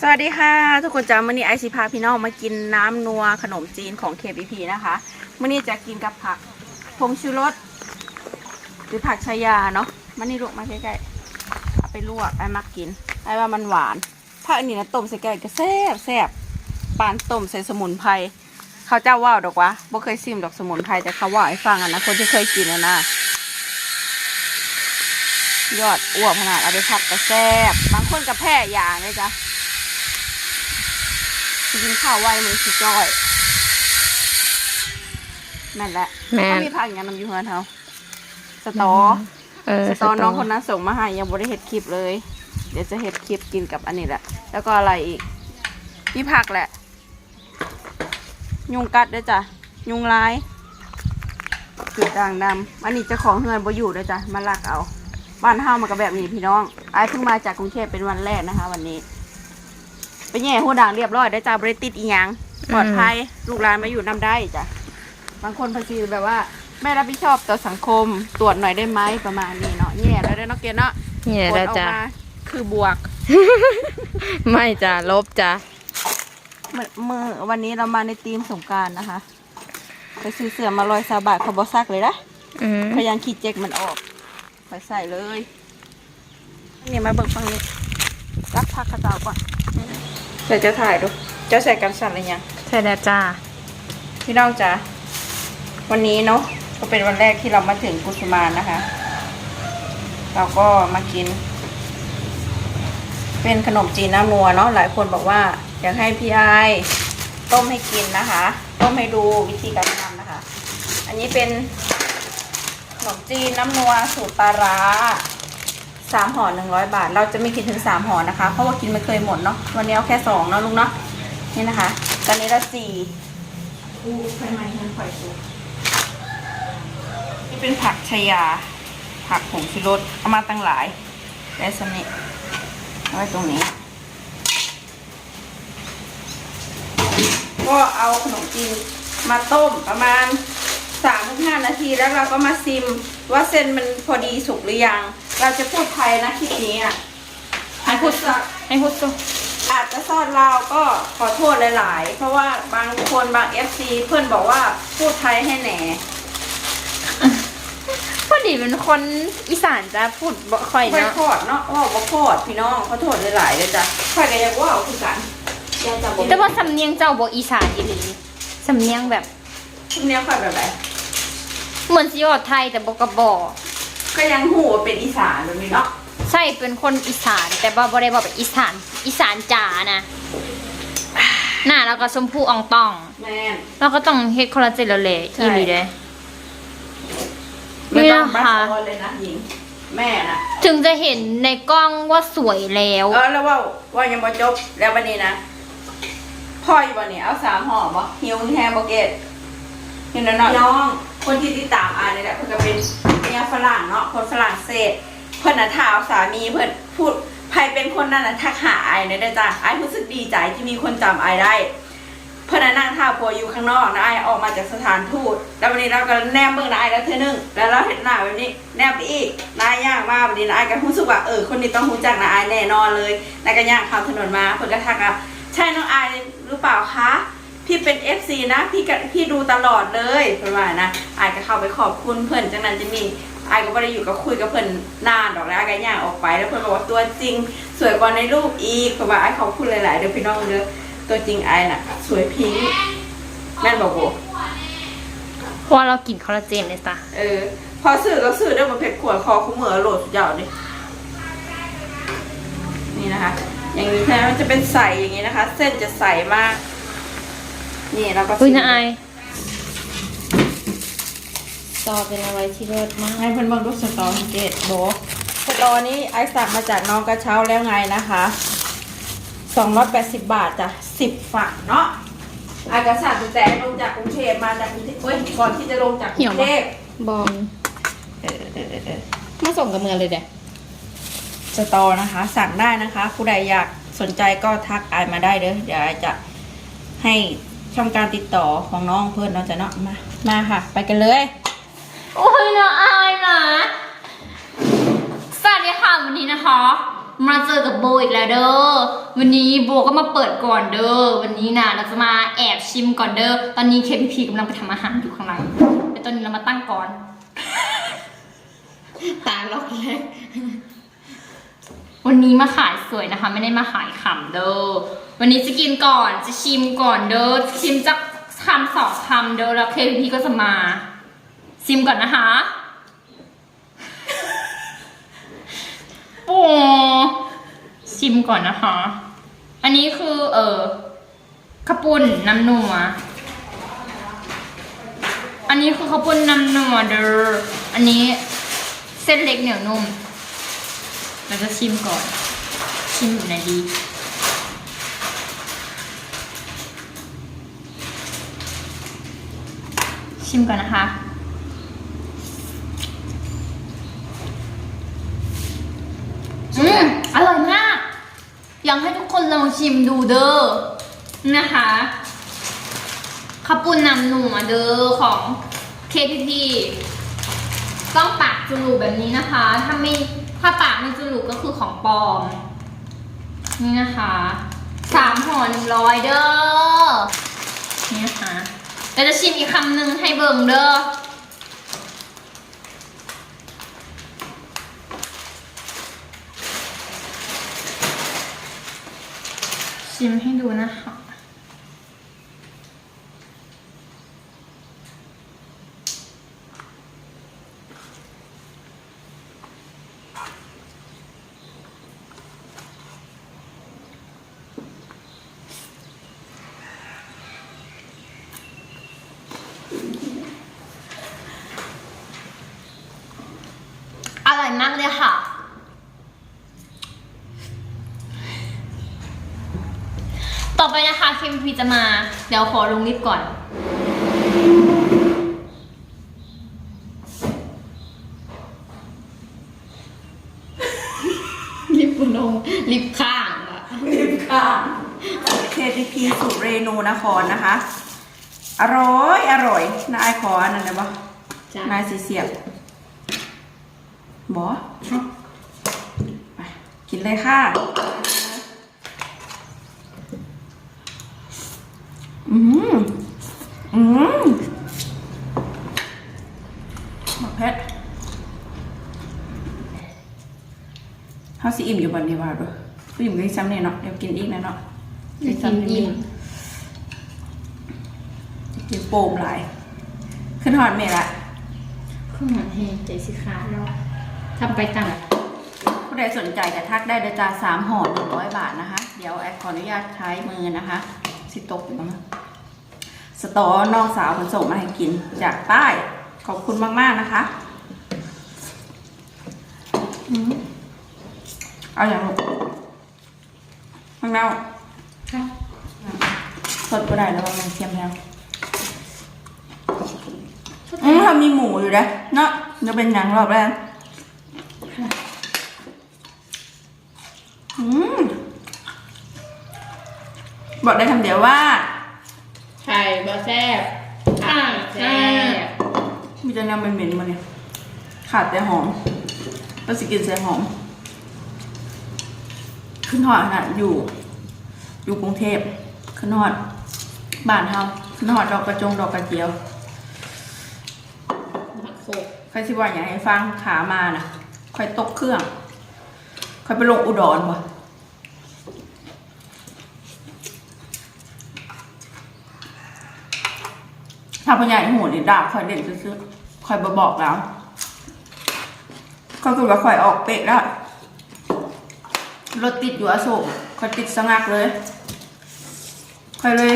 สวัสดีค่ะ ทุกคนจ้ามื่อนี้ไอซีพาพี่น้องมากินน้ำนัวขนมจีนของ KBP นะคะมื่อนี้จะกินกับผักพงชูรสหรือผักชายาเนาะมันนี่ลูกมาใกล้ๆเอาไปลวกไอ้มักกินไอ้ว่ามันหวานผักอันนี้นะต้มใส่แกงก็แซ่บแซ่บปานต้มใส่สมุนไพรเขาเจ้าว่าวดอกวะบ่เคยซิมดอกสมุนไพรแต่เขาว่าให้ฟังอะนะคนที่เคยกินอะนะยอดอ้วกขนาดเอาไปผัดก็แซ่บบางคนก็แพ้อย่างเลยจ้ะ กินข้าวไวมือสิจ้อยนั่นแหละแม่นถ้ามีผักอย่างนั้นอยู่เฮือนเขาสตอเออสตอน้องคนนั้นส่งมาให้ยังบ่ได้เห็ดคลิปเลย เดี๋ยวจะเห็ดคลิปกินกับอันนี้แหละ แล้วก็อะไรอีกมีผักแหละ ยุงกัดด้วยจ้ะยุงลายจุดด่างดำอันนี้เจ้าของเฮือนบ่อยู่ด้วยจ้ะมาลักเอา บ้านเฮามันก็แบบนี้พี่น้องไอ้ายเพิ่งมาจากกรุงเทพเป็นวันแรกนะคะ วันนี้ ไปแย่หัวด่างเรียบร้อยได้จ้าบริติดอีหยังปลอดภัยลูกหลานมาอยู่น้ำได้จ้ะบางคนพอดีแบบว่า ไม่รับผิดชอบต่อสังคมตรวจหน่อยได้ไหมประมาณนี้เนาะแย่แล้วได้อเนาะเกณฑ์เนาะนี่ผลแหละออกจ้ะ มาคือบวก ไม่จ้ะลบจ้ะ เมื่อมื่อวันนี้เรามาในทีมสงกรารนะคะ ไปซื้อเสื้อมาลอยซาบาทเขาบอซักเลยนะอืมพยายามขีดเจ็กมันออกไปใส่เลย นี่มาเบิกฟังนี้รักพักกระเจ้าก่อน เดี๋ยวจะถ่ายดู เจ้าใส่กันสั่นอะไรยังใช่แล้วจ้าพี่น้องจ๋าวันนี้เนาะก็เป็นวันแรกที่เรามาถึงกุสุมานนะคะ เราก็มากิน เป็นขนมจีนน้ำนัวเนาะหลายคนบอกว่า อยากให้พี่ไอายต้มให้กินนะคะ ต้มให้ดูวิธีการทำนะคะ อันนี้เป็นขนมจีนน้ำนัวสูตรปลาร้า สามห่อหนึ่งร้อยบาท เราจะไม่กินถึงสามห่อนะคะ เพราะว่ากินไม่เคยหมดเนาะ วันนี้เอาแค่สองเนาะลุงเนาะ นี่นะคะ ตอนนี้เราสี่อู้ไฟไหม้เงินข่อยสูนี่เป็นผักชายา ผักผงชูรสเอามาตั้งหลายและสนิเอาไว้ตรงนี้ ก็เอาขนมจีนมาต้มประมาณสามถึงห้านาทีแล้วเราก็มาซิมว่าเส้นมันพอดีสุกหรือยัง เราจะพูดไทยนะคลิปนี้อะให้พูดสักให้พูดตัวอาจจะซ่อนเราก็ขอโทษหลาย ๆ เพราะว่าบางคนบาง FC เพื่อนบอกว่าพูดไทยให้แหน่พอดีเป็นคนอีสานจะพูดบ่ค่อยค่อยเนาะโทษเนาะว่าบ่โทษพี่น้องขอโทษหลายๆเลยจ้ะค่อยก็ยังว่าคือกันยังจะบอกแต่ว่าสำเนียงเจ้าบ่อีสานอีหลีสำเนียงแบบคุณเนี้ยค่อยแบบไหนเหมือนสิออไทยแต่บ่กระบอก ก็ยังหูว่าเป็นอีสานแบบนี้เนาะใช่เป็นคนอีสาน แต่ว่าบ่ได้บอกเป็นอีสาน อีสานจ๋านะหน้าแล้วก็ชมพูอองตอง แม่น เราก็ต้องเฮ็ดคอลลาเจนแล้วแหละใช่ อีหลีเด้ ไม่ต้องนี่บันะคะสออนเลยนะหญิง แม่น่ะ ถึงจะเห็นในกล้องว่าสวยแล้ว เออแล้วว่าว่ายังบ่จบแล้ววันนี้นะพ่ออยู่วันนี้เอาสามห่อบ่หิวแฮมเบอร์เกตเห็นแล้วเนาะน้อง คนที่ติดตามอานนี่แหละเพิ่นก็เป็นเนี่ยฝรั่งเนาะคนฝรั่งเศส เพิ่นน่ะถามสามีเพิ่นพูดใครเป็นคนนั้นน่ะทักหาไอ้เนี่ยได้จ้ะไอ้รู้สึกดีใจที่มีคนจำไอ้ได้ เพื่อนนะนั่งท่าปัวอยู่ข้างนอกนะไอออกมาจากสถานทูตแล้ววันนี้เราก็แนมเบิ่งนายแล้วเธอหนึงแล้วเราเห็นหน้าแบบนี้แนมไปอีกนายย่างมากวันนี้นายก็รู้สึกว่าเออคนนี้ต้องรู้จักนายแน่นอนเลยนายก็ย่างข้ามถนนมาเพื่อนก็ทักอะใช่น้องไอหรือเปล่าคะ พี่เป็น FC นะพี่ก็พี่ดูตลอดเลยเพื่อนว่านะไอายก็เข้าไปขอบคุณเพื่อนจากนั้นจะมีไอายก็ไม่ได้อยู่กับคุยกับเพื่อนนานดอกแล้วไอายก็ย่างออกไปแล้วเพื่อนบอกว่าตัวจริง สวยกว่าในรูปอีกเพื่อนว่าไอายขอบคุณหลายๆเดี๋ยวพี่น้องเด้อตัวจริงไอายน่ะ สวยพิงค์แม่นบอกโบเพราะว่าเรากินคอลลาเจนเลยจ้ะเออ พอซื้อก็ซื้อได้มาเผ็ดขวดคอคุ้มเหมือโหลดสุดยอดเลยนี่นะคะ อย่างนี้ใช่ไหมมันจะเป็นใสอย่างนี้นะคะ เส้นจะใสมาก นี่เราก็อุ้ยนะไอายซอเป็นอะไรที่เลิศมาก ให้เพื่อนเบังดูสตอสังเกตโบสตอนี้ไอซ์สั่งมาจากน้องกระเช้าแล้วไงนะคะสองร้อยแปดสิบบาทจ้ะสิบฝักเนาะไอากระสั่งตั้งแต่ลงจากกรุงเทพมาจากกรุงเทพเฮ้ยก่อนที่จะลงจากกรุงเทพบองเออเออเออเออมาส่งกับเมือเลยเด้สตอนะคะ สั่งได้นะคะ ผู้ใดอยากสนใจก็ทักไอายมาได้เด้อเดี๋ยวไอายจะให้ ช่องการติดต่อของน้องเพื่อนเราจะเนาะมา มาค่ะ ไปกันเลย โอ้ยนะอายนะสวัสดีค่ะวันนี้นะคะ มาเจอกับโบอีกแล้วเด้อ วันนี้โบก็มาเปิดก่อนเด้อ วันนี้นะเราจะมาแอบชิมก่อนเด้อ ตอนนี้เคพีพีกำลังไปทำอาหารอยู่ข้างหลังแต่ตอนนี้เรามาตั้งก่อน ตาล็อกแรก วันนี้มาขายสวยนะคะ ไม่ได้มาขายขำเด้อวันนี้จะกินก่อนจะชิมก่อนเด้อชิมจักคำสองคำเด้อแล้วเคพีก็จะมา ชิมก่อนนะคะโอ้ชิมก่อนนะคะ อันนี้คือเออข้าวปุ้นน้ำนัว อันนี้คือข้าวปุ้นน้ำนัวเด้ออันนี้เส้นเล็กเหนียวนุ่ม เราจะชิมก่อน ชิมอยู่ไหนดี ชิมก่อนนะคะ อืมอร่อยมาก อยากให้ทุกคนลองชิมดูเด้อ นะคะข้าวปุ้นนำหนูมาเด้อของ KPP ต้องปากจุลูแบบนี้นะคะ ถ้าไม่ ถ้าปากไม่จุลูก็คือของปลอม นี่นะคะสามห่อหนึ่งร้อยเด้อ นี่นะคะเราจะชิมอีกคำหนึ่งให้เบิ่งเด้อชิมให้ดูนะคะ อร่อยมากเลยค่ะ ต่อไปนะคะคิมพีจะมา เดี๋ยวขอลงลิฟต์ก่อน ลิปลงลิปข้างอะ รีบค่ะ KTP สุเรนูนครนะคะ อร่อย อร่อยนายขออันนั้นได้ปะจ้ะนายสีเสียบบอไปกินเลยค่ะอืมอืมหมักเพชรเขาสิอิ่มอยู่บันเดียวว่าด้วยผู้หญิงกินซ้ำเนี่ยเนาะเดี๋ยวกินอีกนะเนาะ จะกินอิ่ม กินโปมหลาย ขึ้นหอดเมละข้าวหมันแห้งใจสิขาดแล้วทำไปต่างผู้ใดสนใจจะทักได้เดยวจาสามห่อหนึ่งร้อยบาทนะคะ เดี๋ยวแอดขออนุญาตใช้มือนะคะ สิตกอยู่นะสตอน้องสาวผนส่งมาให้กินจากใต้ ขอบคุณมาก ๆ นะคะอืมเอาอย่างลูกข้างนอกค่ะสดก็ได้แล้วมันเค็มแล้ว อืมทำมีหมูอยู่นะเนาะจะเป็นหนังรอบแรกอืมบอกได้คำเดียวว่า ไข่บะแซ่บอ่าแซ่บมีแต่น้ำเหม็นๆมาเนี่ย ขาดแต่หอมก็สิกินใส่หอม ขึ้นหอดขนาดอยู่ อยู่กรุงเทพขึ้นหอดบ้านเฮาขึ้นหอดดอกกระจงดอกกระเจียวผัก โขกใครสิว่าอยากให้ฟังขามาน่ะค่อยตกเครื่อง ค่อยไปลงอุดรว่ถ้าพญายหูนี่ดาบค่อยเด่นซื้อๆค่อยบบอกแล้วก็คือว่าค่อยออกเป๊ะแล้วรถติดอยู่อโศกค่อยติดสงักเลยค่อยเลย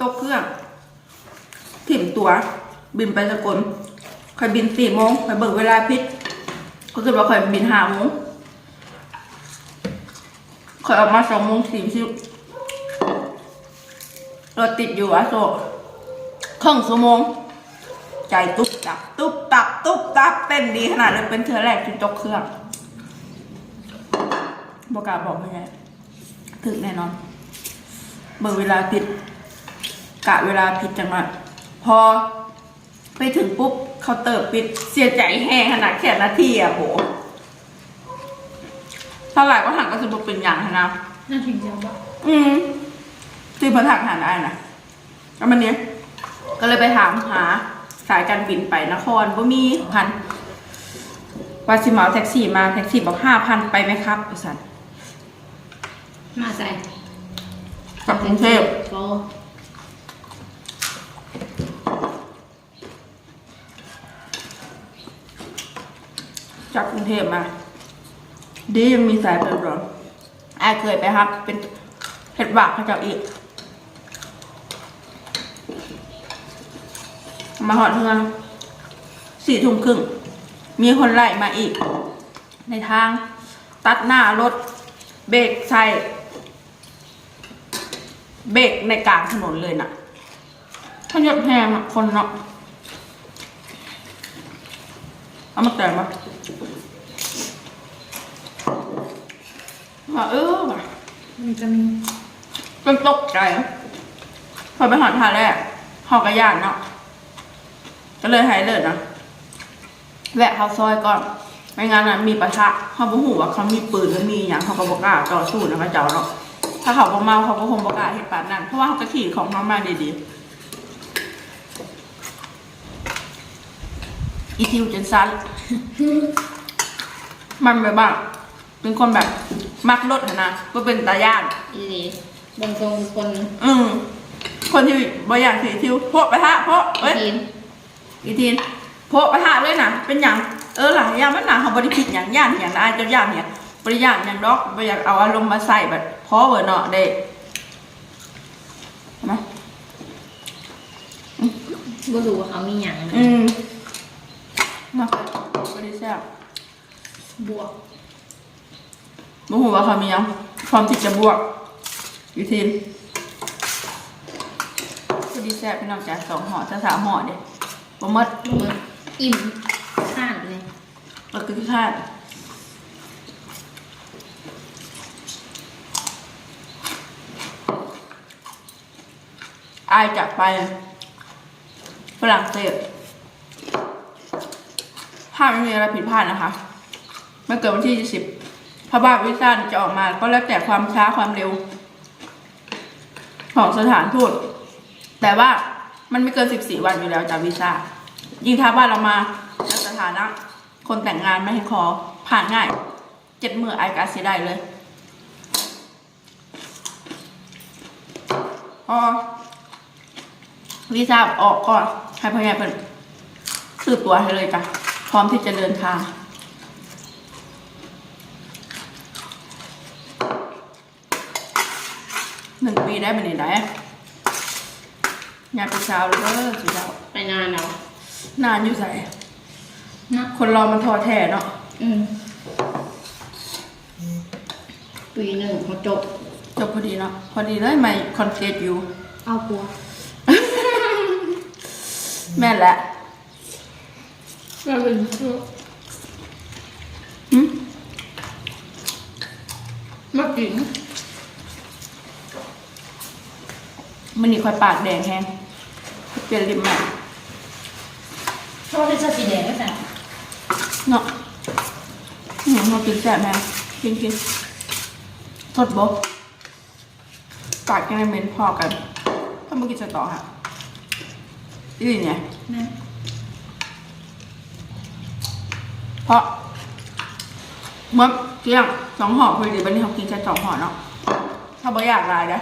ตกเครื่องถิ่มตัวบินไปสกล ค่อยบินสี่โมงค่อยเบิกเวลาพิษก็คือว่าค่อยบินห้าโมงค่อยออกมาสองโมงสี่สิบรถติดอยู่อะโศกครึ่งชั่วโมง ใจตุ๊บตับ ตุ๊บตับ ตุ๊บตับเต้นดีขนาดเลยเป็นเธอแรกที่ตกเครื่องบอกกาบอกไม่ไงถึกแน่นอน เบิกเวลาผิดกะเวลาผิดจังหวะพอ ไปถึงปุ๊บเขาน์เติบปิดเสียใจแห้งขนาดแค่นาทีอะโหเท่าไหร่ก็หันก็จะบอกเป็นอย่างนะน่าถึงจะบอกอืมที่เพิ่นหักหาได้นะแล้วมันเนี้ยก็เลยไปถามหาสายการบินไปนครบ่มีพันว่าสิเหมาแท็กซี่มาแท็กซี่บอกห้าพันไปไหมครับบริษัทมาใส่กลับกรุงเทพโจากกรุงเทพมา ดียังมีสายเป็นรองไอ้เคยไปครับเป็นเห็ดบากเขาเจ้าอีก มาหอดเฮืองสี่ทุ่มครึ่ง มีคนไล่มาอีก ในทางตัดหน้ารถ เบรกใส่เบรกในกลางถนนเลยน่ะถ้ายดแพงอะคนเนาะ เอามาแต่งมาว่าเออว่ะมันจะมีจนตกใจอะพอไปหอดทาแรกหอกระยานเนาะก็เลยหายเลยนะแวะเขาซอยก่อนไม่งั้นนะมีประทะเขาบอกหูว่าเขามีปืนแล้วมีอย่างเขาก็บอกกล้าต่อสู้นะพระเจ้าเนาะถ้าเขาบ่เมาเขาก็คงบอกกล้าเหตุปานนั้นเพราะว่าเขาจะขี่ของเขามาดีๆ อีทิวจนซันมันแบบว่าเป็นคนแบบมักรถอะนะก็เป็นตาย่านอีหลีบางตรงคนอืมคนที่บ่อยากสีทิวโพะไปทะโพะเอ้ยทีนอีทีนโพะไปทะเลยนะเป็นอย่างเออหล่ะยามมันหนาเขาบริผิดอย่างย่านอย่างได้จนย่านเนี่ยบริยานอย่างดอกบ่อยากเอาอารมณ์มาใส่แบบพอเบอร์เนาะเด้เห็นไหมบ่รู้ว่าเขามีหยังอืมมาบริแซ่บบ วกบ่ฮู้ว่าเขามีหยังพร้อมที่จะบวกอีทีนบริแซ่บพี่น้องจ๋าสองห่อถ้าสามห่อเด้บ่หมดมืออิ่มข้านเลยก็คือคาดอายจากไปฝรั่งเศสถ้าไม่มีอะไรผิดพลาดนะคะ ไม่เกินวันที่20พระบาทวิจารณ์จะออกมาก็แล้วแต่ความช้าความเร็ว ของสถานทูตแต่ว่ามันไม่เกิน14วันอยู่แล้วจากวีซ่ายิ่งถ้าบ้านเรามาแล้วสถานะ คนแต่งงานไม่ให้ขอผ่านง่ายเจ็ดมือไอายกาเสียได้เลยพอวีซ่าออกก่อนให้พ่อใหญ่เป็นซื้อตัวให้เลยจ้ะพร้อมที่จะเดินทาง หนึ่งปี ได้เป็นไหนได้อยากไปเช้าเลยเออสุดยอดไปนานเอานานอยู่ใส่นะคนเรามันท้อแท้เนาะอืมปีหนึ่งเขาจบ จบพอดีเนาะพอดีเลยไม่คอนเทนต์อยู่ เอาปัว แม่นแหละก็เป็นชื่อหึมากิน มันนี่คอยปากแดงแฮงเปลี่ยนริมใหม่ชอบที่จะสีแดงก็แต่เนาะหนูมากินแซ่บแฮงกินกินสดบปากกันในเมนพอกันถ้ามากินจะต่อค่ะอีนี่เนี่ยแม่เพราะเมื่อเที่ยงสองห่อพอดีวันนี้เขากินแค่สองห่อเนาะถ้าบ่อยากลายนะ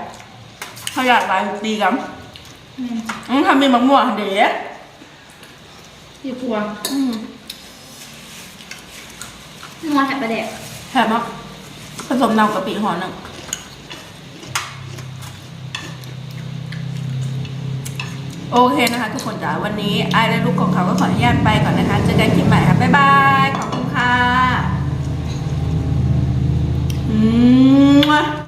ถ้าอยากลายตีกันแม่อืมทำเป็นมะม่วงเด๋ที่ปัวอืมมาแต่ประเด็กแถมอะผสมนำกะปิห่อหนึ่งโอเคนะคะทุกคนจ๋าวันนี้ไอและลูกของเขาก็ขออนุญาตไปก่อนนะคะเจอกันคลิปใหม่ค่ะบ๊ายบายขอบคุณค่ะอืม